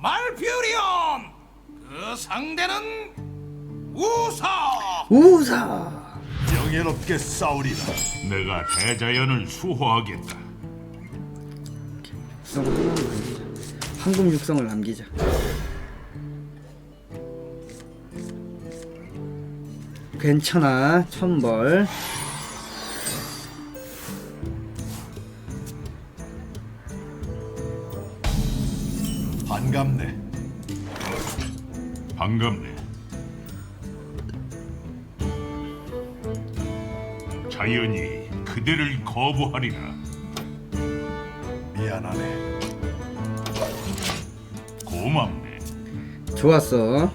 말퓨리온 그 상대는 우사. 우사. 명예롭게 싸우리라. 내가 대자연을 수호하겠다. 육성을 남기자 황금 육성을 남기자. 괜찮아 천벌 반갑네. 반갑네. 자연이 그대를 거부하리라. 미안하네. 고맙네. 좋았어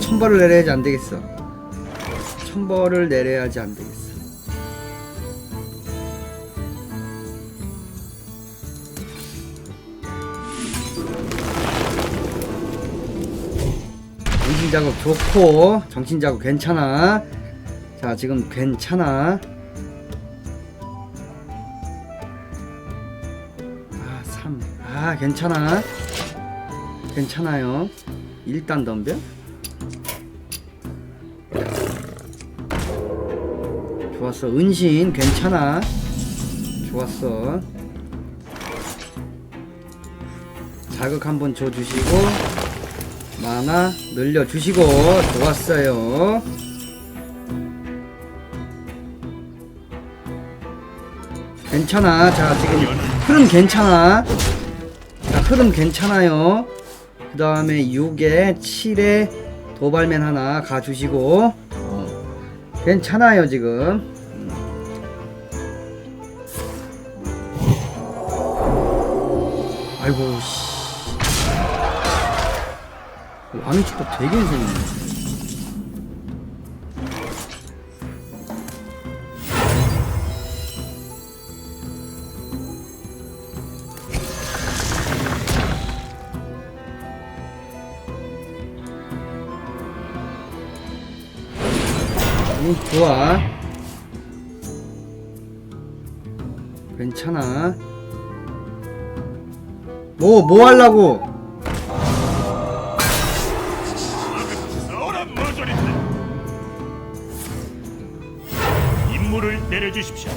천벌을 내려야지 안 되겠어 천벌을 내려야지 안 되겠어 정신 작업 좋고 정신 작업 괜찮아 자 지금 괜찮아 아, 3. 아, 괜찮아. 괜찮아요. 일단 덤벼. 좋았어. 은신 괜찮아. 좋았어. 자극 한번 줘 주시고 만화 늘려 주시고 좋았어요. 괜찮아. 자, 지금 흐름 괜찮아. 자, 흐름 괜찮아요. 그 다음에 6에 7에 도발맨 하나 가주시고. 어, 괜찮아요, 지금. 음. 아이고, 씨. 왕의 축복 되게 생겼네. 음, 좋아. 괜찮아. 뭐, 뭐 하려고? 임무를 내려주십시오.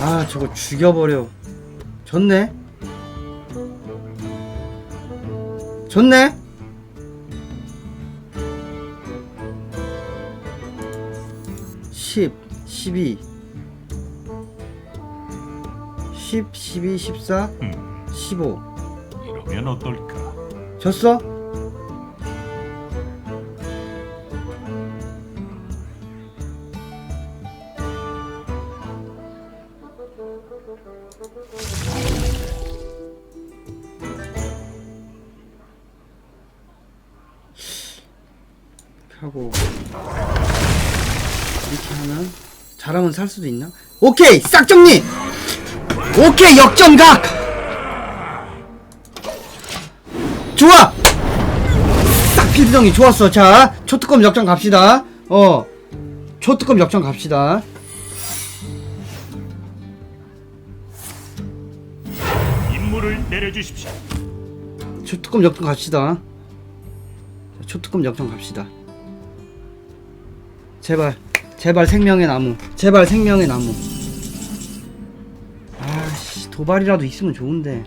아, 저거 죽여버려. 좋네? 좋네? 십, 십이, 십, 십이, 십사, 음, 십오. 이러면 어떨까? 졌어? 이렇게 하면 잘하면 살 수도 있나? 오케이 싹 정리! 오케이 역전각! 좋아! 싹 필드 정리 좋았어. 자 초특검 역전 갑시다. 어 초특검 역전 갑시다. 임무를 내려주십시오. 초특검 역전 갑시다. 자, 초특검 역전 갑시다. 제발 제발 생명의 나무. 제발 생명의 나무. 아씨 도발이라도 있으면 좋은데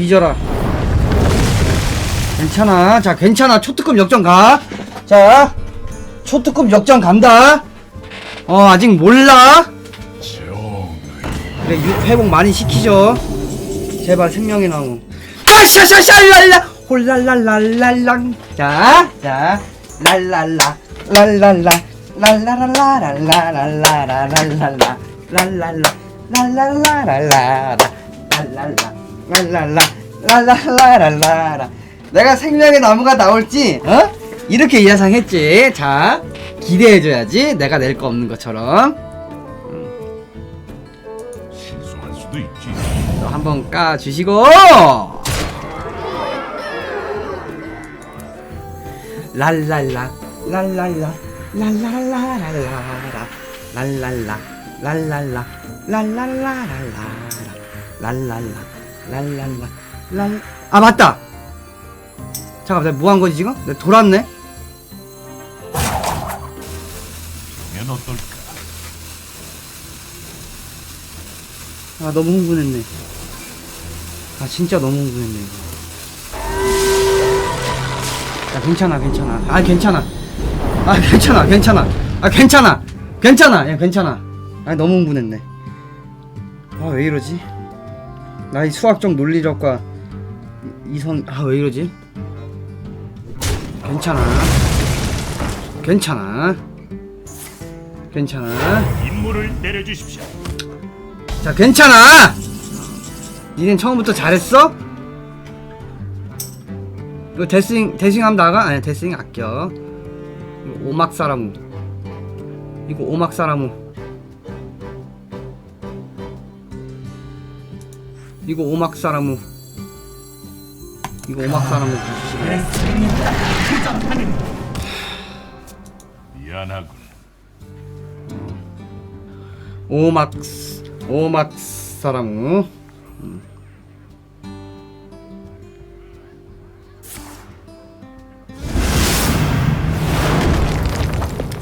뒤져라 괜찮아. 자 괜찮아. 초특급 역전 가자 초특급 역전 간다. 어 아직 몰라. 그래 육 회복 많이 시키죠. 제발 생명의 나무. 아! 샤샤샤랄라. 홀랄랄랄랄랑. 자자. 랄랄라. 랄랄라. 랄라랄라랄라랄라랄라랄라. 랄랄라. 랄랄라랄라라. 랄랄라 랄랄라 랄랄라랄라라. 내가 생명의 나무가 나올지 어? 이렇게 예상했지. 자 기대해줘야지 내가 낼 거 없는 것처럼. 실수할 수도 있지. 또 한번 까주시고. 랄랄라 랄랄라 랄랄라랄라라. 랄랄라 랄랄라 랄랄라랄라라. 랄랄라 랄랄라. 랄 아 맞다. 잠깐 내가 뭐한 거지 지금? 내가 돌았네? 그러면 어떨까? 아 너무 흥분했네. 아 진짜 너무 흥분했네 이거. 야 괜찮아 괜찮아. 아 괜찮아. 아 괜찮아 괜찮아. 아 괜찮아. 괜찮아. 야 괜찮아. 아 너무 흥분했네. 아 왜 이러지 나 이 수학적 논리력과 이- 이성 아 왜 이러지? 괜찮아. 괜찮아. 괜찮아. 임무를 내려주십시오. 자 괜찮아! 니넨 처음부터 잘했어? 이거 데스잉 데스잉 하면 나가? 아니 데스잉 아껴. 이거 오막 사라무. 이거 오막 사라무 이거 오막 사라무 이거 오막 사라무 미안하군. 오막 오막 사라무 음.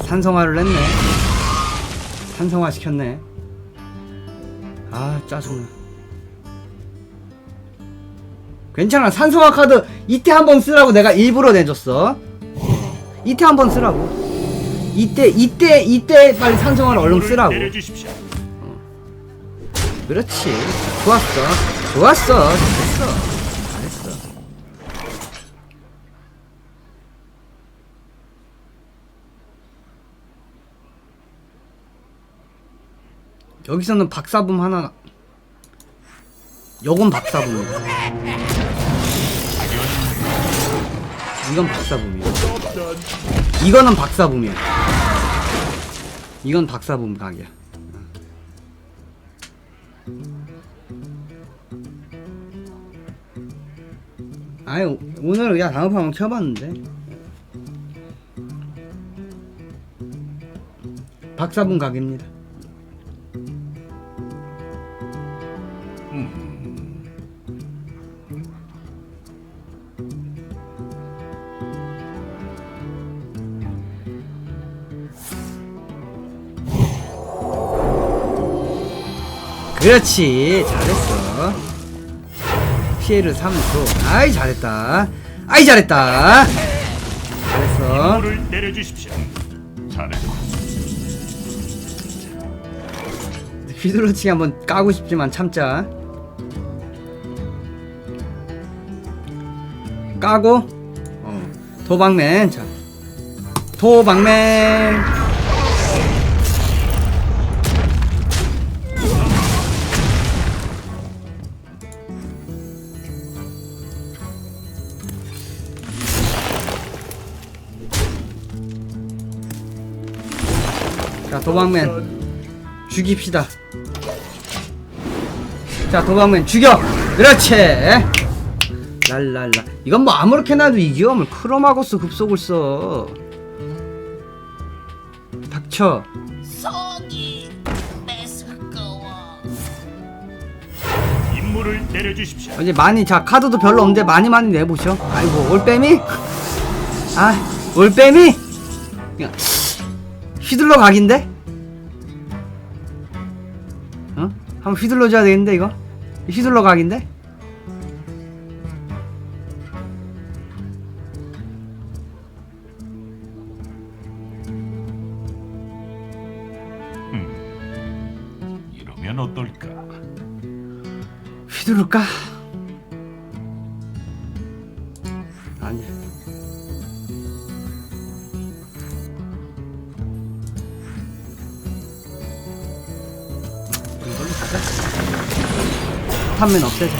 산성화를 했네. 산성화 시켰네. 아 짜증나 괜찮아. 산성화 카드 이때 한 번 쓰라고 내가 일부러 내줬어. 이때 한 번 쓰라고. 이때 이때 이때 빨리 산성화를 얼른 쓰라고. 내려주십시오. 그렇지. 좋았어. 좋았어. 잘했어. 잘했어. 여기서는 박사붐 하나 요건 박사붐이야 이건 박사붐이야 이거는 박사붐이야 이건 박사붐 각이야. 아니 오- 오늘 그냥 다음 한번 켜봤는데? 박사분 각입니다 그렇지. 잘했어. 피해를 3초 아이 잘했다. 아이 잘했다. 잘했어. 임무를 내려주십시오. 잘했군. 휘둘러치기 한번 까고 싶지만 참자. 까고. 어, 도박맨. 자 도박맨 도박맨 죽입시다. 자 도박맨 죽여! 그렇지! 랄랄라. 이건 뭐 아무렇게나 해도 이겨 뭘 크로마고스 급속을 써. 닥쳐. 속이 메스꺼워. 임무를 내려주십시오. 이제 많이 자 카드도 별로 없는데 많이 많이 내보셔. 아이고 올빼미? 아 올빼미? 휘둘러 각인데 한번 휘둘러 줘야 되겠는데 이거? 휘둘러 각인데? 이러면 어떨까? 휘두를까 탄면 없애자.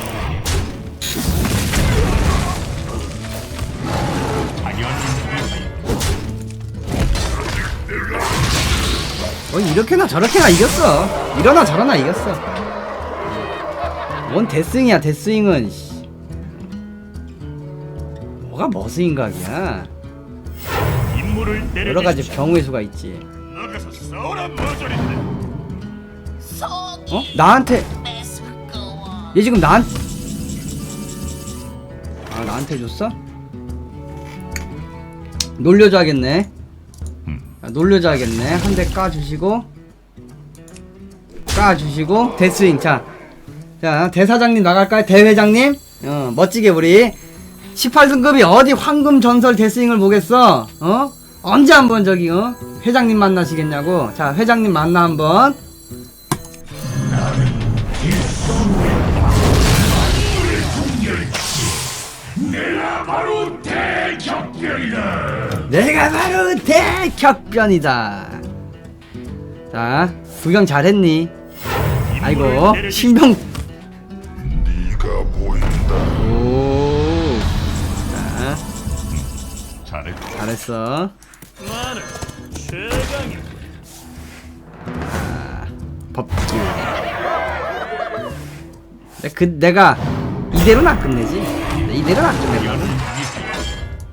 어 이렇게나 저렇게나 이겼어. 이러나 저러나 이겼어. 뭔 데스윙이야 데스윙은. 씨. 뭐가 머스윙각이야. 임무를 여러 가지 내려주십시오. 경우의 수가 있지. 어? 나한테. 얘 지금 나한 아 나한테 줬어? 놀려줘야겠네. 아, 놀려줘야겠네. 한 대 까주시고 까주시고 데스윙 자. 자 대사장님 나갈까요? 대회장님? 어 멋지게 우리 18등급이 어디 황금 전설 데스윙을 보겠어? 어? 언제 한번 저기 어? 회장님 만나시겠냐고. 자 회장님 만나 한번. 내가 바로 대격변이다. 자, 구경 잘했니? 아이고. 신병. 네가 보인다. 오, 자, 잘했고 잘했어. 나는 최강이다. 법규. 근데 그 내가 이대로는 안 끝내지. 내 이대로는 안 위하여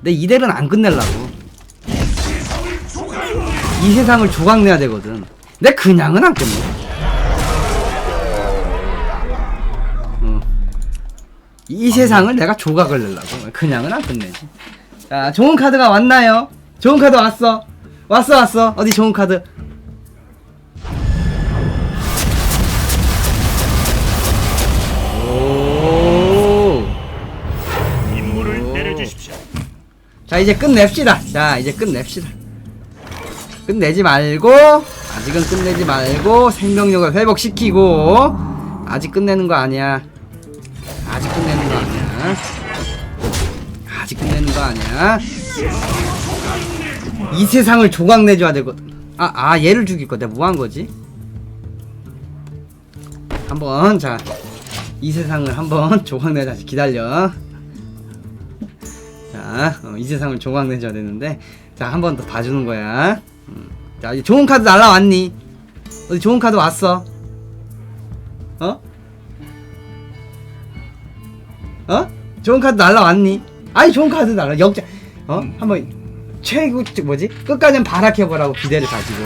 내 이대로는 안 끝내려고. 이 세상을 조각내야 되거든. 내 그냥은 안 끝내. 어. 이 세상을 내가 조각을 내려고. 그냥은 안 끝내지. 자, 좋은 카드가 왔나요? 좋은 카드 왔어. 왔어, 왔어. 어디 좋은 카드? 자 이제 끝냅시다. 자 이제 끝냅시다. 끝내지 말고 아직은 끝내지 말고 생명력을 회복시키고 아직 끝내는 거 아니야. 아직 끝내는 거 아니야. 아직 끝내는 거 아니야. 이 세상을 조각내줘야 되거든. 아, 아 얘를 죽일 거 내가 뭐 한 거지? 한번 자 이 세상을 한번 조각내자. 기다려. 자, 어, 이 세상을 조각 내줘야 되는데, 자, 한 번 더 봐주는 거야. 음. 자, 이제 좋은 카드 날라왔니? 어디 좋은 카드 왔어? 어? 어? 좋은 카드 날라왔니? 아니, 좋은 카드 날라, 역자, 어? 한번, 최고, 저 뭐지? 끝까지 발악해보라고 기대를 가지고.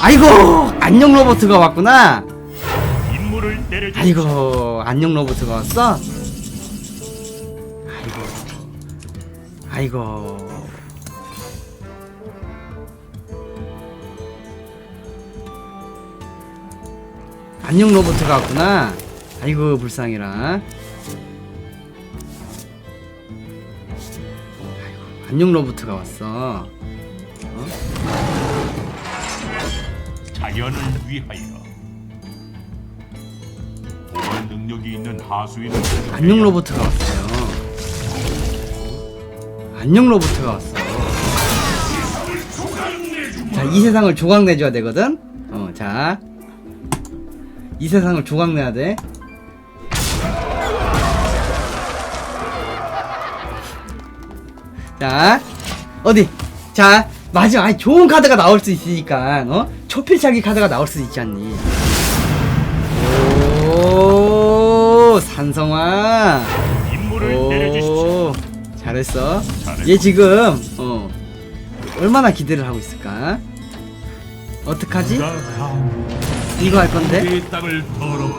아이고! 안녕 로버트가 왔구나! 아이고, 안녕 로버트가 왔어? 아이고. 안녕 로버트가 왔구나. 아이고, 불쌍해라. 아이고, 안녕 로버트가 왔어. 자연을 위하여 보관 능력이 있는 하수인을 안녕 로버트가 왔어요. 안녕 로버트가 왔어. 자, 이 세상을 조각내줘야 되거든? 어, 자. 이 세상을 조각내야 돼. 자, 어디? 자, 마지막, 아니, 좋은 카드가 나올 수 있으니까, 어? 초필차기 카드가 나올 수 있지 않니? 오, 산성화. 오, 잘했어. 얘 지금 어 얼마나 기대를 하고 있을까? 어떡하지? 이거 할 건데? 이 땅을 더럽히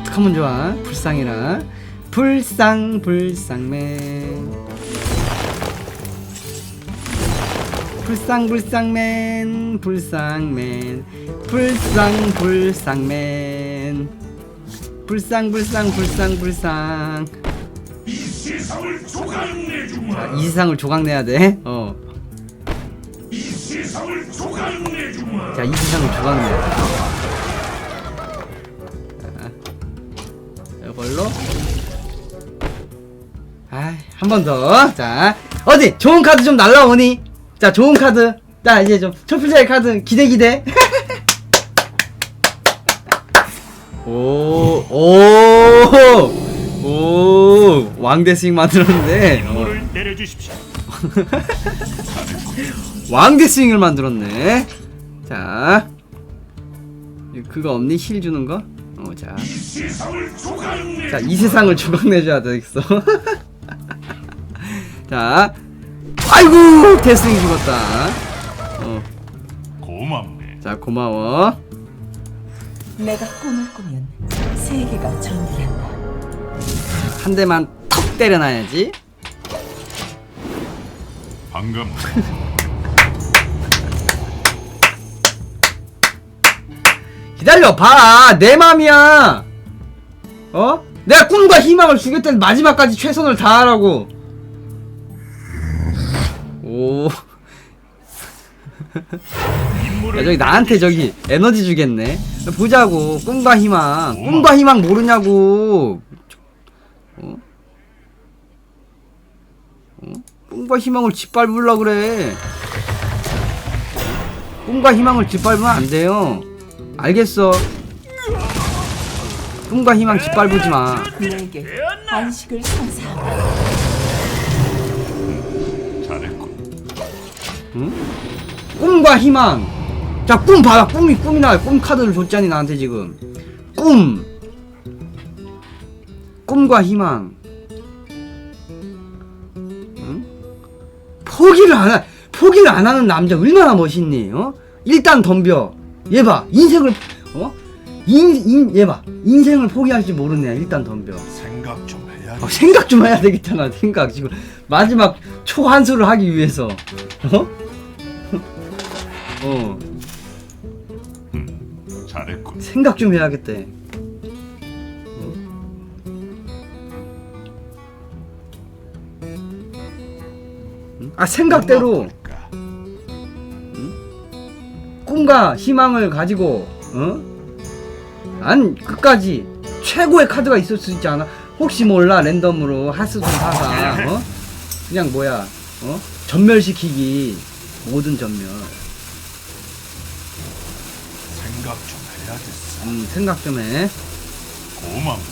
어떡하면 좋아? 불쌍이라. 불쌍 불쌍맨. 불쌍 불쌍맨 불쌍맨 불쌍 불쌍맨 불쌍 불쌍 불쌍 불쌍 이 세상을 조각내주마 이 세상을 조각내야 돼? 어. 이 세상을 조각내주마 자, 이 세상을 조각내야 이걸로 아 한 번 더. 자 어디 좋은 카드 좀 날라오니? 자 좋은 카드. 자 이제 좀 초필자의 카드 기대 기대. 오 오 오 왕대스윙 만들었는데 어, 임무를 내려주십시오. 왕대스윙을 만들었네. 자 그거 없니 힐 주는 거? 어 자. 자, 이 세상을 조각내줘야 되겠어. 자, 아이고, 데스윙 죽었다. 어, 고맙네. 자, 고마워. 내가 꿈을 꾸면 세계가 전율한다. 한 대만 턱 때려놔야지. 반갑네. 기다려, 봐. 내 맘이야. 어? 내가 꿈과 희망을 주겠다는 마지막까지 최선을 다하라고. 오. 야, 저기 나한테 저기 에너지 주겠네. 보자고. 꿈과 희망. 꿈과 희망 모르냐고. 어? 어? 꿈과 희망을 짓밟으려 그래. 꿈과 희망을 짓밟으면 안 돼요. 알겠어. 꿈과 희망 짓밟지 마. 내게 안식을 선사한다. 잘했군. 꿈과 희망. 자, 꿈 봐라. 꿈이 꿈이나 꿈 카드를 줬잖니 나한테 지금. 꿈. 꿈과 희망. 응? 포기를 안 하, 포기를 안 하는 남자 얼마나 멋있니? 어? 일단 덤벼. 얘 봐. 인생을 어? 인, 인, 얘 봐. 인생을 포기할 줄 모르네. 일단 덤벼. 생각 좀 해야 어, 생각 좀 해야 되겠잖아. 생각 지금 마지막 초한수를 하기 위해서. 어? 어. 생각 좀 해야겠대. 어? 응? 아 생각대로 볼까? 꿈과 희망을 가지고 어? 난 끝까지 최고의 카드가 있을 수 있지 않아? 혹시 몰라 랜덤으로 하스도 사가 어? 그냥 뭐야 어? 전멸시키기 모든 전멸 생각 좀 음 생각 좀해 고맙네.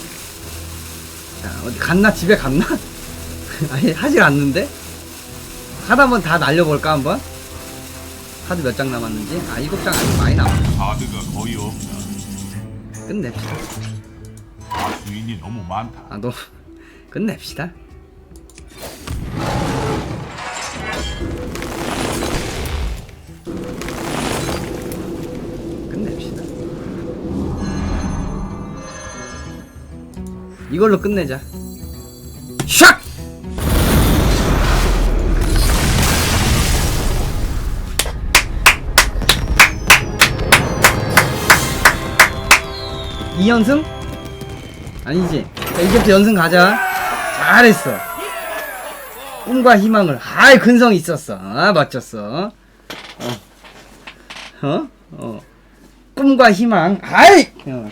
자, 어디 갔나? 집에 갔나? 아니, 하질 않는데? 카드 한번 다 날려볼까, 한번? 카드 몇 장 남았는지? 아, 일곱 장 아직 많이 남았네. 카드가 거의 없다. 끝냅시다. 하수인이 너무 많다. 아, 너. 끝냅시다. 이걸로 끝내자. 샥! 이연승 아니지. 자, 이제부터 연승 가자. 잘했어. 꿈과 희망을. 아이, 근성 있었어. 아, 맞췄어. 어. 어? 어. 꿈과 희망. 아이! 어.